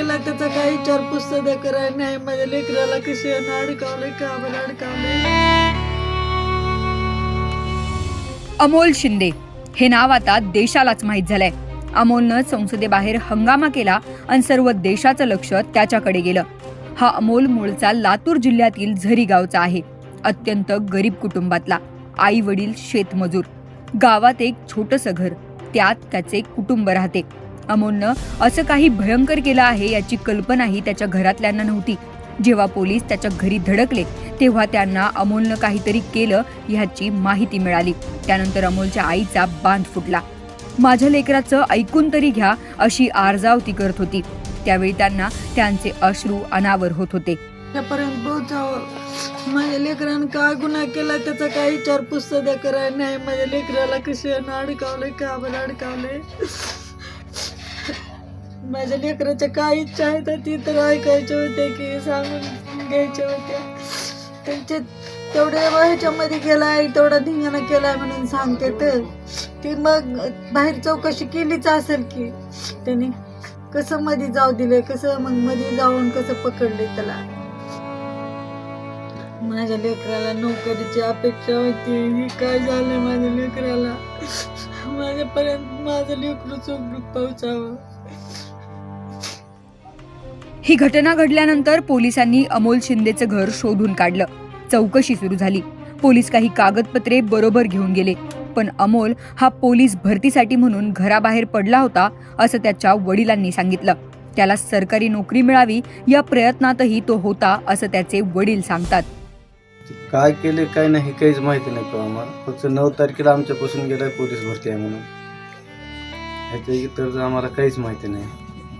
केला त्याचा काही विचार पुस्तक नाही माझ्या लेकराला कशी अडकावले कामाला अडकावले अमोल शिंदे. हे नाव आता देशालाच माहीत झालंय. अमोलनं संसदेबाहेर हंगामा केला आणि सर्व देशाचं लक्ष त्याच्याकडे गेलं. हा अमोल मूळचा लातूर जिल्ह्यातील झरी गावचा आहे. अत्यंत गरीब कुटुंबातला. आई वडील शेतमजूर. गावात एक छोटंसं घर. त्यात त्याचे कुटुंब राहते. अमोलनं असं काही भयंकर केलं आहे याची कल्पनाही त्याच्या घरातल्यांना नव्हती. जेव्हा पोलीस त्याच्या घरी धडकले तेव्हा त्यांना अमोलनं काहीतरी केलं ह्याची माहिती मिळाली. त्यानंतर अमोलच्या आईचा बांध फुटला. माझ्या लेकराचं ऐकून तरी घ्या अशी आरजाव ती करत होती. त्यावेळी त्यांना त्यांचे अश्रू अनावर होत होते. त्यापर्यंत पोहोचावं माझ्या लेकरानं काय गुन्हा केला त्याचा काही विचार पुस्तक करायला नाही. माझ्या लेकराला कशी अडकावले का बरं अडकावले माझ्या लेकराच्या काय इच्छा आहेत ती तर ऐकायच्या होत्या की सांगून घ्यायच्या होत्या त्यांचे तेवढ्या ह्याच्यामध्ये गेलाय तेवढा धिंगाणा केलाय म्हणून सांगते तर. ती मग बाहेर चौकशी केलीच असेल की. त्यांनी कसं मध्ये जाऊ दिले कसं मग मध्ये जाऊन कसं पकडले त्याला. माझ्या लेकराला नोकरीची अपेक्षा होती. ही काय झालं माझ्या लेकराला? माझ्यापर्यंत माझं लेकरू चोख पोहोचावं. ही घटना घडल्यानंतर पोलिसांनी अमोल शिंदेचं घर शोधून काढलं. चौकशी सुरू झाली. पोलीस काही कागदपत्रे बरोबर घेऊन गेले. पण अमोल हा पोलीस भरतीसाठी म्हणून घराबाहेर पडला होता असं त्याच्या वडिलांनी सांगितलं. त्याला सरकारी नोकरी मिळावी या प्रयत्नातही तो होता असं त्याचे वडील सांगतात. काय केले काय नाही काहीच माहिती नाही तो आम्हाला. फक्त नऊ तारखेला आमच्यापासून गेलाय पोलीस भरती आहे म्हणून. ह्याच्या इतर आम्हाला काहीच माहिती नाही.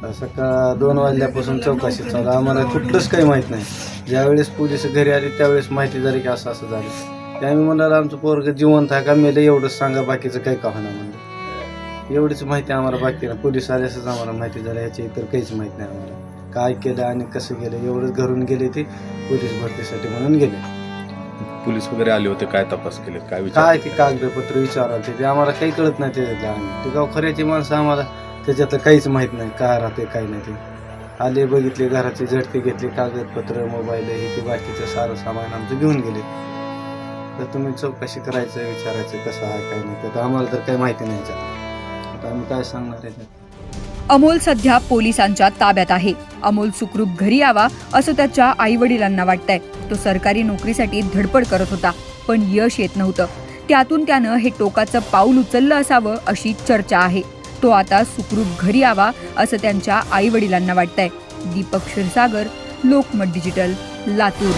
सकाळ दोन वाजल्यापासून चौकशी चालू आम्हाला कुठलंच काही माहीत नाही. ज्यावेळेस पोलीस घरी आले त्यावेळेस माहिती झाली की असं असं झालं. ते आम्ही म्हणाला आमचं पोरग जिवंत आहे का? मेलं एवढंच सांगा बाकीचं काही का होणार म्हणलं एवढीच माहिती आम्हाला बाकी नाही. पोलीस आल्यासच आम्हाला माहिती झालं ह्याच्या इतर काहीच माहीत नाही आम्हाला. काय केलं आणि कसं गेलं एवढंच घरून गेले ते पोलीस भरतीसाठी म्हणून गेले. पोलीस वगैरे आले होते काय तपास केले काय काय ते कागदपत्र विचारायचे ते आम्हाला काही कळत नाही त्याच्यातलं. आम्ही ते गावखऱ्याची माणसं आम्हाला त्याच्यातलं काहीच माहीत नाही काय राहते काय नाही ते. आले बघितले घराचे झटके घेतले कागदपत्र मोबाईल हे ते बाकीचं सारं सामान आमचं घेऊन गेले. तर तुम्ही चौकशी करायचं विचारायचं कसं आहे काय नाही तर आम्हाला तर काही माहिती नाही आता आम्ही काय सांगणार आहे अमोल सध्या पोलिसांच्या ताब्यात आहे. अमोल सुखरूप घरी यावा असं त्याच्या आई वडिलांना वाटतंय. तो सरकारी नोकरीसाठी धडपड करत होता पण यश येत नव्हतं. त्यातून त्यानं हे टोकाचं पाऊल उचललं असावं अशी चर्चा आहे. तो आता सुखरूप घरी यावा असं त्यांच्या आई वडिलांना वाटतंय. दीपक क्षीरसागर लोकमत डिजिटल लातूर.